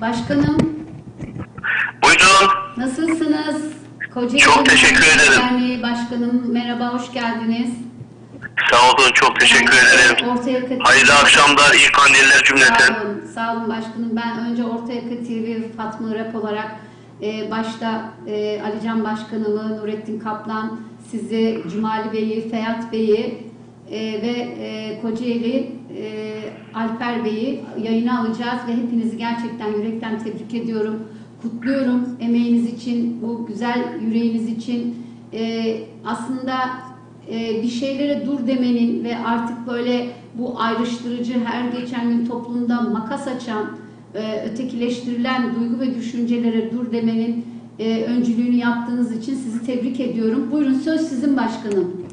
Başkanım Buyurun. nasılsınız? Kocaeli Çok teşekkür ederim. Derneği Başkanım merhaba hoş geldiniz. Sağ olun. Çok teşekkür ederim. Ortaya Yaka Hayırlı akşamlar, iyi kandiller cümleten. Sağ olun, sağ olun başkanım. Ben önce Orta Yaka TV Fatma Rap olarak e, başta e, Alican Başkanımı, Nurettin Kaplan, sizi, Cumali Bey'i, Feyat Bey'i e, ve e, Kocaeli e, Alper Bey'i yayına alacağız ve hepinizi gerçekten yürekten tebrik ediyorum. Kutluyorum emeğiniz için, bu güzel yüreğiniz için. E, aslında e, bir şeylere dur demenin ve artık böyle bu ayrıştırıcı her geçen gün toplumda makas açan, e, ötekileştirilen duygu ve düşüncelere dur demenin e, öncülüğünü yaptığınız için sizi tebrik ediyorum. Buyurun söz sizin başkanım.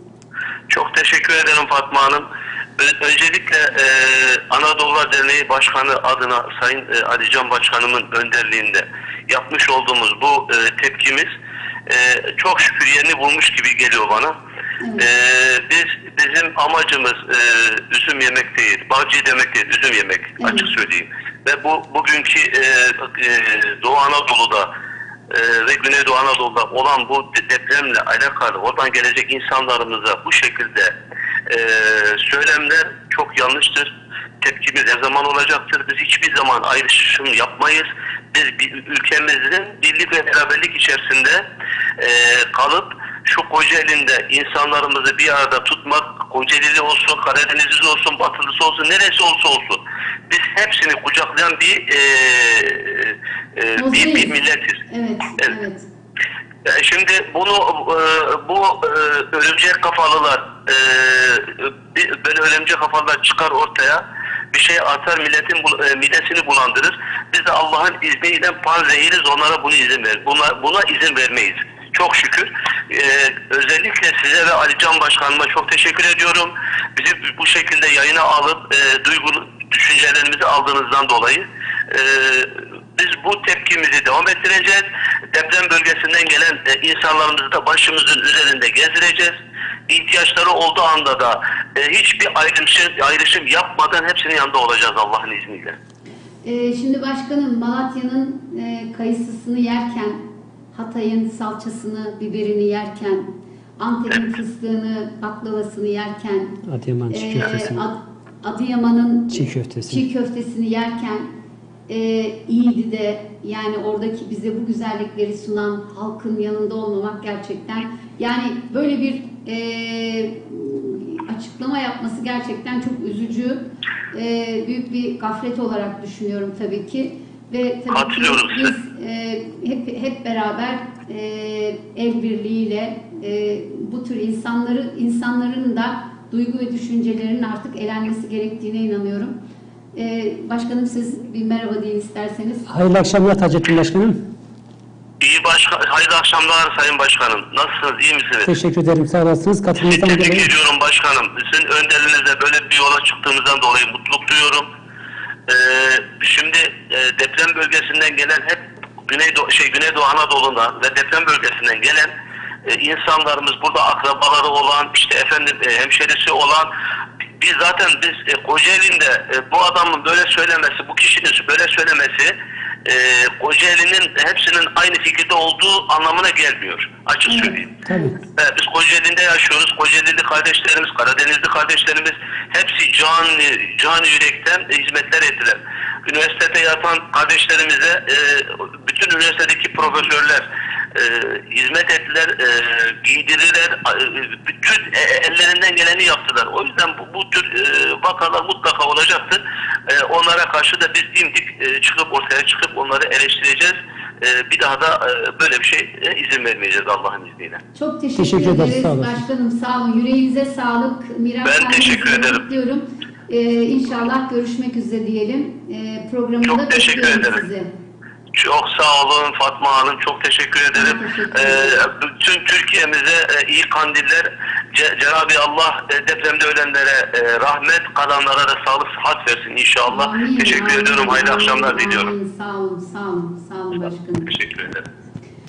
Çok teşekkür ederim Fatma Hanım. Öncelikle e, Anadolu Derneği Başkanı adına Sayın e, Ali Can Başkanımın önderliğinde yapmış olduğumuz bu e, tepkimiz e, çok şükür yerini bulmuş gibi geliyor bana. E, biz bizim amacımız e, üzüm yemek değil, bağcı demek değil, üzüm yemek açık söyleyeyim. Ve bu bugünkü e, e, Doğu Anadolu'da e, ve Güneydoğu Anadolu'da olan bu de- depremle alakalı oradan gelecek insanlarımıza bu şekilde e, söylemler çok yanlıştır. Tepkimiz her zaman olacaktır. Biz hiçbir zaman ayrışım yapmayız. Biz bir, ülkemizin birlik ve beraberlik içerisinde e, kalıp şu Kocaeli'nde insanlarımızı bir arada tutmak, Kocaeli'li olsun, Karadenizli olsun, Batılısı olsun, neresi olsa olsun. Biz hepsini kucaklayan bir, e, e, bir, bir milletiz. Evet, Evet. evet. E, Şimdi bunu e, bu e, örümcek kafalılar e, bir- böyle örümcek kafalılar çıkar ortaya bir şey atar milletin e, midesini bulandırır. Biz de Allah'ın izniyle panzehiriz onlara bunu izin ver. Buna, buna izin vermeyiz. Çok şükür. E, özellikle size ve Ali Can Başkanıma çok teşekkür ediyorum. Bizi bu şekilde yayına alıp e, duygulu düşüncelerimizi aldığınızdan dolayı. E, devam ettireceğiz. Deprem bölgesinden gelen e, insanlarımızı da başımızın üzerinde gezdireceğiz. İhtiyaçları olduğu anda da e, hiçbir ayrışım, ayrışım yapmadan hepsinin yanında olacağız Allah'ın izniyle. Ee, şimdi başkanım Malatya'nın e, kayısısını yerken, Hatay'ın salçasını, biberini yerken, Antep'in fıstığını, baklavasını yerken, Adıyaman çiğ e, köftesini. Ad- Adıyaman'ın Çiğ köftesini. çiğ köftesini yerken e, iyiydi de yani oradaki bize bu güzellikleri sunan halkın yanında olmamak gerçekten yani böyle bir e, açıklama yapması gerçekten çok üzücü. E, büyük bir gaflet olarak düşünüyorum tabii ki. Ve tabii ki biz e, hep hep beraber e, el birliğiyle e, bu tür insanları insanların da duygu ve düşüncelerinin artık elenmesi gerektiğine inanıyorum. E, başkanım siz bir merhaba deyin isterseniz. Hayırlı akşamlar Taceddin Başkanım. İyi başka, hayırlı akşamlar Sayın Başkanım. Nasılsınız? iyi misiniz? Teşekkür ederim. Sağ olasınız. Katılımınızdan tebrik dolayı. ediyorum başkanım. Sizin önderinizle böyle bir yola çıktığımızdan dolayı mutluluk duyuyorum. Ee, şimdi e, deprem bölgesinden gelen hep Güneydoğu, şey, Güneydoğu Anadolu'dan ve deprem bölgesinden gelen e, insanlarımız burada akrabaları olan, işte efendim e, hemşerisi olan biz zaten biz e, Kocaeli'nde e, bu adamın böyle söylemesi, bu kişinin böyle söylemesi e, Kocaeli'nin hepsinin aynı fikirde olduğu anlamına gelmiyor. Açık Evet. söyleyeyim. Tabii. Evet, biz Kocaeli'nde yaşıyoruz. Kocaeli'li kardeşlerimiz, Karadenizli kardeşlerimiz hepsi can, can yürekten e, hizmetler ettiler. Üniversitede yatan kardeşlerimize e, bütün üniversitedeki profesörler e, hizmet ettiler, e, giydirirler, e, bütün e, ellerinden geleni yaptılar. O yüzden bu, bu tür e, vakalar mutlaka olacaktır. E, onlara karşı da biz dimdik e, çıkıp ortaya çıkıp onları eleştireceğiz. E, bir daha da e, böyle bir şey e, izin vermeyeceğiz Allah'ın izniyle. Çok teşekkür, Teşekkür ederiz, sağ olun. başkanım. Sağ olun. Yüreğinize sağlık. Miraç Ben teşekkür ederim. kutluyorum. Ee, inşallah görüşmek üzere diyelim. Ee, programında Çok teşekkür ederim. sizi. Çok sağ olun Fatma Hanım. Çok teşekkür ederim. teşekkür ederim. Ee, bütün Türkiye'mize e, iyi kandiller. Ce- Cenab-ı Allah e, depremde ölenlere e, rahmet, kalanlara da sağlık, sıhhat versin inşallah. Amin, teşekkür amin, ediyorum. Hayırlı amin, akşamlar diliyorum. amin. Sağ olun, sağ olun, sağ olun başkanım. Teşekkür ederim.